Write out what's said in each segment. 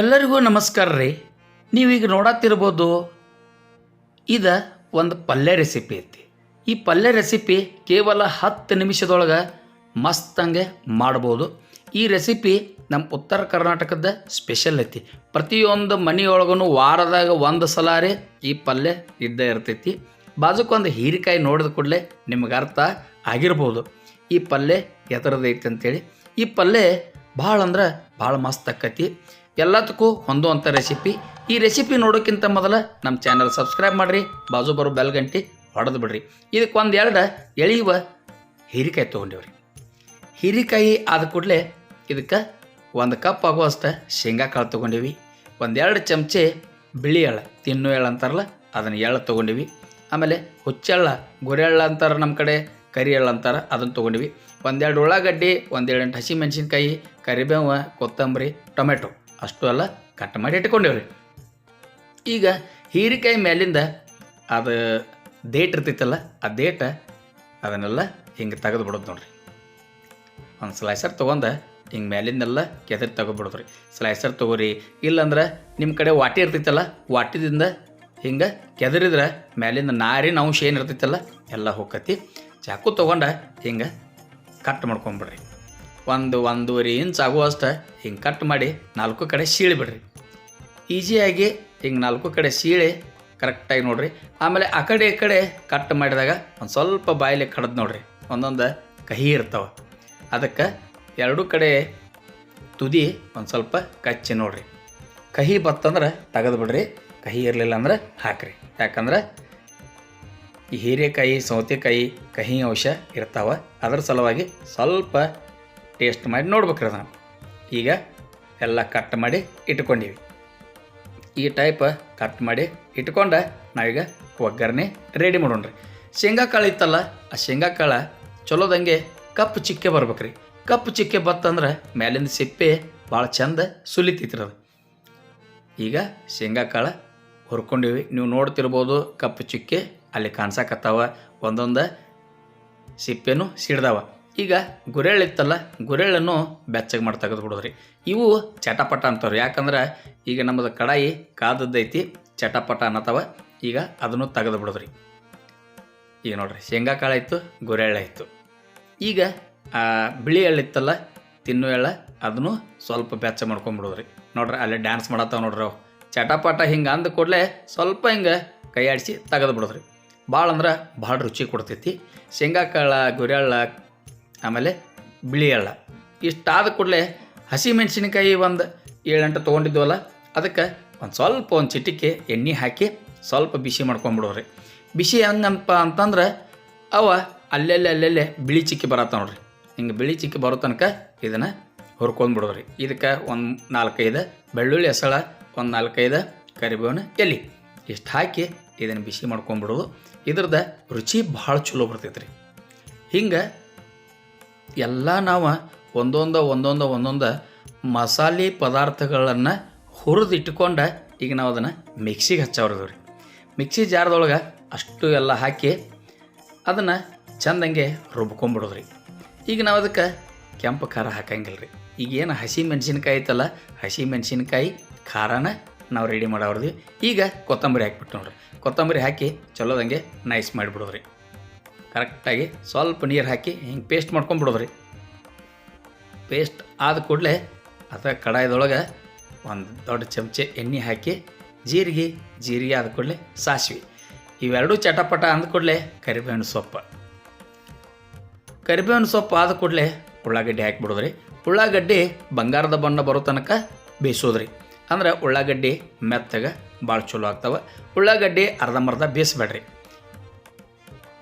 ಎಲ್ಲರಿಗೂ ನಮಸ್ಕಾರ ರೀ. ನೀವೀಗ ನೋಡತ್ತಿರ್ಬೋದು ಇದ ಒಂದು ಪಲ್ಯ ರೆಸಿಪಿ ಐತಿ. ಈ ಪಲ್ಯ ರೆಸಿಪಿ ಕೇವಲ ಹತ್ತು ನಿಮಿಷದೊಳಗೆ ಮಸ್ತಂಗೆ ಮಾಡ್ಬೋದು. ಈ ರೆಸಿಪಿ ನಮ್ಮ ಉತ್ತರ ಕರ್ನಾಟಕದ ಸ್ಪೆಷಲ್ ಐತಿ. ಪ್ರತಿಯೊಂದು ಮನೆಯೊಳಗೂ ವಾರದಾಗ ಒಂದು ಸಲ ರೀ ಈ ಪಲ್ಯ ಇದ್ದೇ ಇರ್ತೈತಿ. ಬಾಜುಕೊಂದು ಹೀರಿಕಾಯಿ ನೋಡಿದ ಕೂಡಲೇ ನಿಮ್ಗೆ ಅರ್ಥ ಆಗಿರ್ಬೋದು. ಈ ಪಲ್ಯ ಎದರದೈತಿ ಅಂತೇಳಿ ಈ ಪಲ್ಯ ಭಾಳ ಅಂದ್ರೆ ಭಾಳ ಮಸ್ತ್ ಆಕತಿ. ಎಲ್ಲದಕ್ಕೂ ಹೊಂದುವಂಥ ರೆಸಿಪಿ ಈ ರೆಸಿಪಿ ನೋಡೋಕ್ಕಿಂತ ಮೊದಲು ನಮ್ಮ ಚಾನಲ್ ಸಬ್ಸ್ಕ್ರೈಬ್ ಮಾಡಿರಿ, ಬಾಜು ಬರೋ ಬೆಲ್ ಗಂಟೆ ಹೊಡೆದು ಬಿಡ್ರಿ. ಇದಕ್ಕೆ ಒಂದು ಎರಡು ಎಳೆಯುವ ಹೀರಿಕಾಯಿ ತೊಗೊಂಡಿವ್ರಿ. ಹೀರಿಕಾಯಿ ಆದ ಕೂಡಲೇ ಇದಕ್ಕೆ ಒಂದು ಕಪ್ ಆಗುವಷ್ಟು ಶೇಂಗಾ ಕಾಳು ತೊಗೊಂಡಿವಿ. ಒಂದೆರಡು ಚಮಚೆ ಬಿಳಿ ಎಳ್ಳು, ತಿನ್ನು ಎಳ್ಳು ಅಂತಾರಲ್ಲ, ಅದನ್ನು ಎಳ್ಳು ತೊಗೊಂಡಿವಿ. ಆಮೇಲೆ ಹುಚ್ಚೆಳ್ಳ ಗುರೆಳ್ಳ ಅಂತಾರೆ ನಮ್ಮ ಕಡೆ, ಕರಿ ಎಳ್ಳು ಅಂತಾರೆ, ಅದನ್ನು ತೊಗೊಂಡಿವಿ. ಒಂದೆರಡು ಉಳ್ಳಾಗಡ್ಡಿ ಒಂದೆರಡು ಹಸಿಮೆಣ್ಸಿನ್ಕಾಯಿ ಹಸಿ ಮೆಣಸಿನ್ಕಾಯಿ, ಕರಿಬೇವು, ಕೊತ್ತಂಬರಿ, ಟೊಮೆಟೊ. ಅಷ್ಟು ಅಲ್ಲ, ಕಟ್ ಮಾಡಿ ಇಟ್ಕೊಂಡೇವ್ರಿ. ಈಗ ಹೀರಿಕಾಯಿ ಮೇಲಿಂದ ಅದು ಡೇಟ್ ಇರ್ತೈತಲ್ಲ, ಆ ಡೇಟ ಅದನ್ನೆಲ್ಲ ಹಿಂಗೆ ತೆಗೆದು ಬಿಡೋದು ನೋಡ್ರಿ. ಒಂದು ಸ್ಲೈಸರ್ ತೊಗೊಂಡು ಹಿಂಗೆ ಮೇಲಿಂದೆಲ್ಲ ಕೆದರಿ ತೆಗೆದ್ಬಿಡೋದ್ರಿ. ಸ್ಲೈಸರ್ ತೊಗೋರಿ, ಇಲ್ಲಂದ್ರೆ ನಿಮ್ಮ ಕಡೆ ವಾಟಿ ಇರ್ತೈತಲ್ಲ, ವಾಟಿದಿಂದ ಹಿಂಗೆ ಕೆದರಿದ್ರೆ ಮೇಲಿಂದ ನಾರಿನ ಅಂಶ ಏನು ಇರ್ತೈತಲ್ಲ, ಎಲ್ಲ ಹೋಗತಿ ಚಾಕು ತೊಗೊಂಡ ಹಿಂಗೆ ಕಟ್ ಮಾಡ್ಕೊಂಬಿಡ್ರಿ. ಒಂದು ಒಂದೂವರೆ ಇಂಚ್ ಆಗುವಷ್ಟು ಹಿಂಗೆ ಕಟ್ ಮಾಡಿ ನಾಲ್ಕು ಕಡೆ ಸೀಳಿ ಬಿಡ್ರಿ. ಈಸಿಯಾಗಿ ಹಿಂಗೆ ನಾಲ್ಕು ಕಡೆ ಸೀಳಿ ಕರೆಕ್ಟಾಗಿ ನೋಡ್ರಿ. ಆಮೇಲೆ ಆ ಕಡೆ ಈ ಕಡೆ ಕಟ್ ಮಾಡಿದಾಗ ಒಂದು ಸ್ವಲ್ಪ ಬಾಯಲ್ಲಿ ಕಡ್ದು ನೋಡ್ರಿ. ಒಂದೊಂದು ಕಹಿ ಇರ್ತಾವೆ. ಅದಕ್ಕೆ ಎರಡೂ ಕಡೆ ತುದಿ ಒಂದು ಸ್ವಲ್ಪ ಕಚ್ಚಿ ನೋಡ್ರಿ. ಕಹಿ ಬತ್ತಂದ್ರೆ ತೆಗೆದು ಬಿಡ್ರಿ. ಕಹಿ ಇರಲಿಲ್ಲ ಅಂದ್ರೆ ಹಾಕ್ರಿ. ಯಾಕಂದ್ರೆ ಈ ಹೀರೆಕಾಯಿ, ಸೌತೆಕಾಯಿ ಕಹಿ ಅಂಶ ಇರ್ತಾವೆ. ಅದರ ಸಲುವಾಗಿ ಸ್ವಲ್ಪ ಟೇಸ್ಟ್ ಮಾಡಿ ನೋಡ್ಬೇಕ್ರಿ ಅದನ್ನು. ಈಗ ಎಲ್ಲ ಕಟ್ ಮಾಡಿ ಇಟ್ಕೊಂಡಿವಿ. ಈ ಟೈಪ್ ಕಟ್ ಮಾಡಿ ಇಟ್ಕೊಂಡ ನಾವೀಗ ಒಗ್ಗರಣೆ ರೆಡಿ ಮಾಡೋಣ್ರಿ. ಶೇಂಗಾ ಕಾಳು ಇತ್ತಲ್ಲ, ಆ ಶೇಂಗಾ ಕಾಳು ಚಲೋದಂಗೆ ಕಪ್ಪು ಚಿಕ್ಕೆ ಬರ್ಬೇಕ್ರಿ. ಕಪ್ಪು ಚಿಕ್ಕೆ ಬತ್ತಂದ್ರೆ ಮೇಲಿಂದ ಸಿಪ್ಪೆ ಭಾಳ ಚಂದ ಸುಲಿತೈತ್ರಿ ಅದು. ಈಗ ಶೇಂಗಾ ಕಾಳು ಹುರ್ಕೊಂಡಿವಿ. ನೀವು ನೋಡ್ತಿರ್ಬೋದು ಕಪ್ಪು ಚಿಕ್ಕೆ ಅಲ್ಲಿ ಕಾಣ್ಸಕತ್ತಾವ. ಒಂದೊಂದು ಸಿಪ್ಪೆನೂ ಸಿಡ್ದಾವ. ಈಗ ಗುರೆಳ್ಳು ಇತ್ತಲ್ಲ ಗುರೆಳ್ಳನ್ನು ಬೆಚ್ಚಗೆ ಮಾಡಿ ತೆಗೆದು ಬಿಡೋದ್ರಿ. ಇವು ಚಟಪಟ ಅಂತವ್ರಿ. ಯಾಕಂದ್ರೆ ಈಗ ನಮ್ಮದು ಕಡಾಯಿ ಕಾದದ್ದೈತಿ ಚಟಪಟ ಅನ್ನತ್ತವ ಈಗ ಅದನ್ನು ತೆಗೆದು ಬಿಡೋದ್ರಿ. ಈಗ ನೋಡ್ರಿ, ಶೇಂಗಾ ಕಾಳು ಆಯಿತು, ಗುರೆಳ್ಳು ಆಯಿತು. ಈಗ ಬಿಳಿ ಎಳ್ಳಿತ್ತಲ್ಲ ತಿನ್ನು ಎಳ್ಳ, ಅದನ್ನು ಸ್ವಲ್ಪ ಬೆಚ್ಚ ಮಾಡ್ಕೊಂಬಿಡೋದ್ರಿ ನೋಡ್ರಿ, ಅಲ್ಲೇ ಡ್ಯಾನ್ಸ್ ಮಾಡತ್ತಾವ ನೋಡ್ರಿ ಅವು. ಚಟಪಟ ಹಿಂಗೆ ಅಂದ ಕೂಡಲೇ ಸ್ವಲ್ಪ ಹಿಂಗೆ ಕೈ ಆಡಿಸಿ ತೆಗೆದು ಬಿಡೋದ್ರಿ. ಭಾಳ ಅಂದ್ರೆ ಭಾಳ ರುಚಿ ಕೊಡ್ತೈತಿ. ಶೇಂಗಾ ಕಾಳು, ಗುರೆಳ್ಳ ಆಮೇಲೆ ಬಿಳಿ ಎಳ್ಳ. ಇಷ್ಟಾದ ಕೂಡಲೇ ಹಸಿ ಮೆಣಸಿನಕಾಯಿ ಒಂದು ಏಳೆಂಟು ತೊಗೊಂಡಿದ್ವಲ್ಲ, ಅದಕ್ಕೆ ಒಂದು ಸ್ವಲ್ಪ ಒಂದು ಚಿಟಿಕೆ ಎಣ್ಣೆ ಹಾಕಿ ಸ್ವಲ್ಪ ಬಿಸಿ ಮಾಡ್ಕೊಂಬಿಡೋರಿ. ಬಿಸಿ ಹೆಂಗಪ್ಪ ಅಂತಂದ್ರೆ ಅವ ಅಲ್ಲೆಲ್ಲ ಅಲ್ಲೆಲ್ಲೇ ಬಿಳಿ ಚಿಕ್ಕಿ ಬರತ್ತ ನೋಡ್ರಿ. ಹಿಂಗೆ ಬಿಳಿ ಚಿಕ್ಕಿ ಬರೋ ತನಕ ಇದನ್ನು ಹುರ್ಕೊಂಡು ಬಿಡೋರಿ ಇದಕ್ಕೆ ಒಂದು ನಾಲ್ಕೈದು ಬೆಳ್ಳುಳ್ಳಿ ಹೆಸಳ, ಒಂದು ನಾಲ್ಕೈದು ಕರಿಬೇವಿನ ಎಲೆ. ಇಷ್ಟು ಹಾಕಿ ಇದನ್ನು ಬಿಸಿ ಮಾಡ್ಕೊಂಬಿಡೋದು. ಇದ್ರದ್ದು ರುಚಿ ಭಾಳ ಚಲೋ ಬರ್ತೈತೆ ರೀ ಹಿಂಗೆ ಎಲ್ಲ ನಾವು ಒಂದೊಂದು ಒಂದೊಂದು ಒಂದೊಂದು ಮಸಾಲೆ ಪದಾರ್ಥಗಳನ್ನು ಹುರಿದು ಇಟ್ಕೊಂಡು ಈಗ ನಾವು ಅದನ್ನು ಮಿಕ್ಸಿಗೆ ಹಚ್ಚವ್ರದ್ದು ರೀ ಮಿಕ್ಸಿ ಜಾರದೊಳಗೆ ಅಷ್ಟು ಎಲ್ಲ ಹಾಕಿ ಅದನ್ನು ಚಂದಂಗೆ ರುಬ್ಕೊಂಬಿಡೋದು ರೀ ಈಗ ನಾವು ಅದಕ್ಕೆ ಕೆಂಪು ಖಾರ ಹಾಕಂಗಿಲ್ಲ ರೀ ಈಗ ಏನು ಹಸಿ ಮೆಣಸಿನ್ಕಾಯಿ ಐತಲ್ಲ, ಹಸಿ ಮೆಣಸಿನ್ಕಾಯಿ ಖಾರನ ನಾವು ರೆಡಿ ಮಾಡವ್ರದ್ವಿ. ಈಗ ಕೊತ್ತಂಬರಿ ಹಾಕ್ಬಿಟ್ಟು ನೋಡ್ರಿ. ಕೊತ್ತಂಬರಿ ಹಾಕಿ ಚಲೋದಂಗೆ ನೈಸ್ ಮಾಡಿಬಿಡೋದ್ರಿ. ಕರೆಕ್ಟಾಗಿ ಸ್ವಲ್ಪ ನೀರು ಹಾಕಿ ಹಿಂಗೆ ಪೇಸ್ಟ್ ಮಾಡ್ಕೊಂಬಿಡೋದ್ರಿ. ಪೇಸ್ಟ್ ಆದ ಕೂಡಲೇ ಅಥವಾ ಕಡಾಯದೊಳಗೆ ಒಂದು ದೊಡ್ಡ ಚಮಚೆ ಎಣ್ಣೆ ಹಾಕಿ ಜೀರಿಗೆ ಜೀರಿಗೆ ಆದ ಕೂಡಲೇ ಸಾಸಿವೆ. ಇವೆರಡೂ ಚಟಪಟ ಅಂದ ಕೂಡಲೇ ಕರಿಬೇವಿನ ಸೊಪ್ಪು. ಕರಿಬೇವಿನ ಸೊಪ್ಪು ಆದ ಕೂಡಲೇ ಉಳ್ಳಾಗಡ್ಡಿ ಹಾಕಿಬಿಡೋದ್ರಿ. ಉಳ್ಳಾಗಡ್ಡಿ ಬಂಗಾರದ ಬಣ್ಣ ಬರೋ ತನಕ ಬೇಯಿಸೋದ್ರಿ. ಅಂದ್ರೆ ಉಳ್ಳಾಗಡ್ಡಿ ಮೆತ್ತಗೆ ಭಾಳ ಚಲೋ ಆಗ್ತವೆ. ಉಳ್ಳಾಗಡ್ಡಿ ಅರ್ಧಂಬರ್ಧ ಬೇಯಿಸ್ಬೇಡ್ರಿ.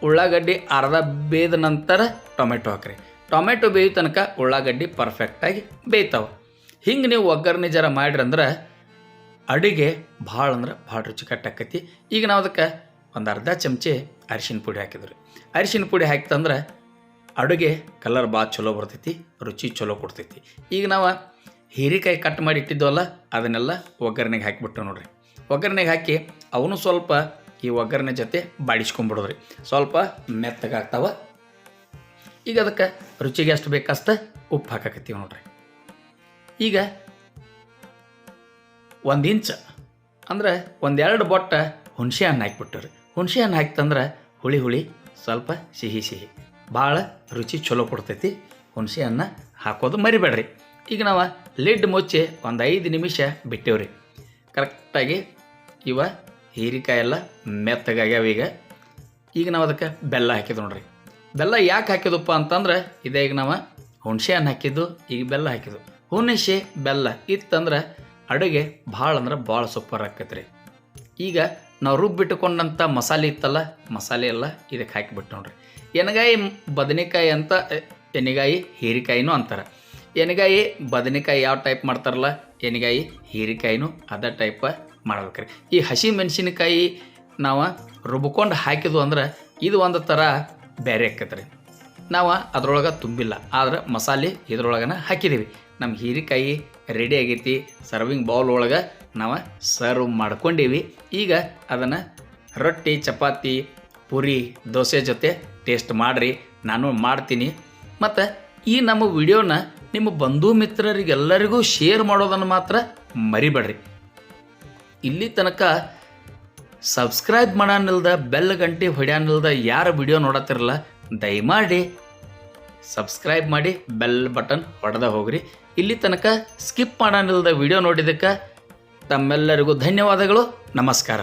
ಉಳ್ಳಾಗಡ್ಡಿ ಅರ್ಧ ಬೇಯ್ದ ನಂತರ ಟೊಮೆಟೊ ಹಾಕ್ರಿ. ಟೊಮೆಟೊ ಬೇಯೋ ತನಕ ಉಳ್ಳಾಗಡ್ಡಿ ಪರ್ಫೆಕ್ಟಾಗಿ ಬೇಯ್ತಾವೆ. ಹಿಂಗೆ ನೀವು ಒಗ್ಗರಣೆ ಜರ ಮಾಡ್ರಿ ಅಂದ್ರೆ ಅಡುಗೆ ಭಾಳ ಅಂದ್ರೆ ಭಾಳ ರುಚಿಕಟ್ಟಾಕತಿ. ಈಗ ನಾವು ಅದಕ್ಕೆ ಒಂದು ಅರ್ಧ ಚಮಚೆ ಅರಿಶಿನ ಪುಡಿ ಹಾಕಿದ್ರಿ. ಅರಿಶಿನ ಪುಡಿ ಹಾಕಿತಂದ್ರೆ ಅಡುಗೆ ಕಲರ್ ಭಾಳ ಚಲೋ ಬರ್ತೈತಿ, ರುಚಿ ಚಲೋ ಕೊಡ್ತೈತಿ. ಈಗ ನಾವು ಹೀರೆಕಾಯಿ ಕಟ್ ಮಾಡಿ ಇಟ್ಟಿದ್ವಲ್ಲ, ಅದನ್ನೆಲ್ಲ ಒಗ್ಗರಣೆಗೆ ಹಾಕಿಬಿಟ್ಟು ನೋಡ್ರಿ. ಒಗ್ಗರಣೆಗೆ ಹಾಕಿ ಅವನು ಸ್ವಲ್ಪ ಈ ಒಗ್ಗರಣೆ ಜೊತೆ ಬಾಡಿಸ್ಕೊಂಬಿಡೋದ್ರಿ ಸ್ವಲ್ಪ ಮೆತ್ತಗಾಗ್ತಾವ. ಈಗ ಅದಕ್ಕೆ ರುಚಿಗೆ ಎಷ್ಟು ಬೇಕಷ್ಟ ಉಪ್ಪು ಹಾಕಕತ್ತೀವಿ ನೋಡ್ರಿ. ಈಗ ಒಂದು ಇಂಚ್ ಅಂದ್ರೆ ಒಂದೆರಡು ಬೊಟ್ಟ ಹುಣಸೆ ಹಣ್ಣು ಹಾಕ್ಬಿಟ್ಟವ್ರಿ. ಹುಣಸೆ ಹಣ್ಣು ಹಾಕ್ತಂದ್ರೆ ಹುಳಿ ಹುಳಿ, ಸ್ವಲ್ಪ ಸಿಹಿ ಸಿಹಿ. ಭಾಳ ರುಚಿ ಚಲೋ ಕೊಡ್ತೈತಿ. ಹುಣಸೆ ಹಣ್ಣು ಹಾಕೋದು ಮರಿಬೇಡ್ರಿ. ಈಗ ನಾವು ಲಿಡ್ ಮುಚ್ಚಿ ಒಂದು ಐದು ನಿಮಿಷ ಬಿಟ್ಟೇವ್ರಿ. ಕರೆಕ್ಟಾಗಿ ಇವ ಹೀರಿಕಾಯಿ ಎಲ್ಲ ಮೆತ್ತಗಾಗ್ಯಾವ ಈಗ. ಈಗ ನಾವು ಅದಕ್ಕೆ ಬೆಲ್ಲ ಹಾಕಿದ್ವು ನೋಡ್ರಿ. ಬೆಲ್ಲ ಯಾಕೆ ಹಾಕಿದಪ್ಪ ಅಂತಂದ್ರೆ ಇದೇ ಈಗ ನಾವು ಹುಣಸೆ ಹಣ್ಣು ಹಾಕಿದ್ದು, ಈಗ ಬೆಲ್ಲ ಹಾಕಿದ್ದು. ಹುಣಸೆ ಬೆಲ್ಲ ಇತ್ತಂದ್ರೆ ಅಡುಗೆ ಭಾಳ ಅಂದ್ರೆ ಭಾಳ ಸೂಪರ್ ಆಕೈತ್ರಿ. ಈಗ ನಾವು ರುಬ್ಬಿಟ್ಟುಕೊಂಡಂಥ ಮಸಾಲೆ ಇತ್ತಲ್ಲ, ಮಸಾಲೆ ಎಲ್ಲ ಇದಕ್ಕೆ ಹಾಕಿಬಿಟ್ಟು ನೋಡ್ರಿ. ಎನಗಾಯಿ ಬದನೆಕಾಯಿ ಅಂತ ಎನಗಾಯಿ ಹೀರಿಕಾಯಿನೂ ಅಂತಾರೆ. ಎನಗಾಯಿ ಬದನೆಕಾಯಿ ಯಾವ ಟೈಪ್ ಮಾಡ್ತಾರಲ್ಲ ಎನಗಾಯಿ ಹೀರಿಕಾಯಿನೂ ಅದೇ ಟೈಪ ಮಾಡ್ಬೇಕ್ರಿ. ಈ ಹಸಿ ಮೆಣಸಿನಕಾಯಿ ನಾವು ರುಬ್ಕೊಂಡು ಹಾಕಿದ್ವು ಅಂದ್ರೆ ಇದು ಒಂದು ಥರ ಬೇರೆ ಆಕೈತ್ರಿ. ನಾವು ಅದ್ರೊಳಗೆ ತುಂಬಿಲ್ಲ, ಆದ್ರೆ ಮಸಾಲೆ ಇದ್ರೊಳಗನ ಹಾಕಿದ್ದೀವಿ ನಮ್ಮ ಹೀರಿಕಾಯಿ ರೆಡಿ ಆಗೈತಿ ಸರ್ವಿಂಗ್ ಬೌಲ್ ಒಳಗೆ ನಾವು ಸರ್ವ್ ಮಾಡ್ಕೊಂಡೀವಿ. ಈಗ ಅದನ್ನು ರೊಟ್ಟಿ, ಚಪಾತಿ, ಪೂರಿ, ದೋಸೆ ಜೊತೆ ಟೇಸ್ಟ್ ಮಾಡಿರಿ, ನಾನು ಮಾಡ್ತೀನಿ. ಮತ್ತು ಈ ನಮ್ಮ ವಿಡಿಯೋನ ನಿಮ್ಮ ಬಂಧು ಮಿತ್ರರಿಗೆಲ್ಲರಿಗೂ ಶೇರ್ ಮಾಡೋದನ್ನು ಮಾತ್ರ ಮರಿಬೇಡ್ರಿ. ಇಲ್ಲಿ ತನಕ ಸಬ್ಸ್ಕ್ರೈಬ್ ಮಾಡಾನಿಲ್ದ, ಬೆಲ್ ಗಂಟೆ ಹೊಡ್ಯಾನಿಲ್ದ ಯಾರು ವಿಡಿಯೋ ನೋಡತ್ತಿರಲ್ಲ, ದಯಮಾಡಿ ಸಬ್ಸ್ಕ್ರೈಬ್ ಮಾಡಿ, ಬೆಲ್ ಬಟನ್ ಹೊಡೆದ ಹೋಗ್ರಿ. ಇಲ್ಲಿ ತನಕ ಸ್ಕಿಪ್ ಮಾಡಾನಿಲ್ದ ವಿಡಿಯೋ ನೋಡಿದ್ದಕ್ಕೆ ತಮ್ಮೆಲ್ಲರಿಗೂ ಧನ್ಯವಾದಗಳು, ನಮಸ್ಕಾರ.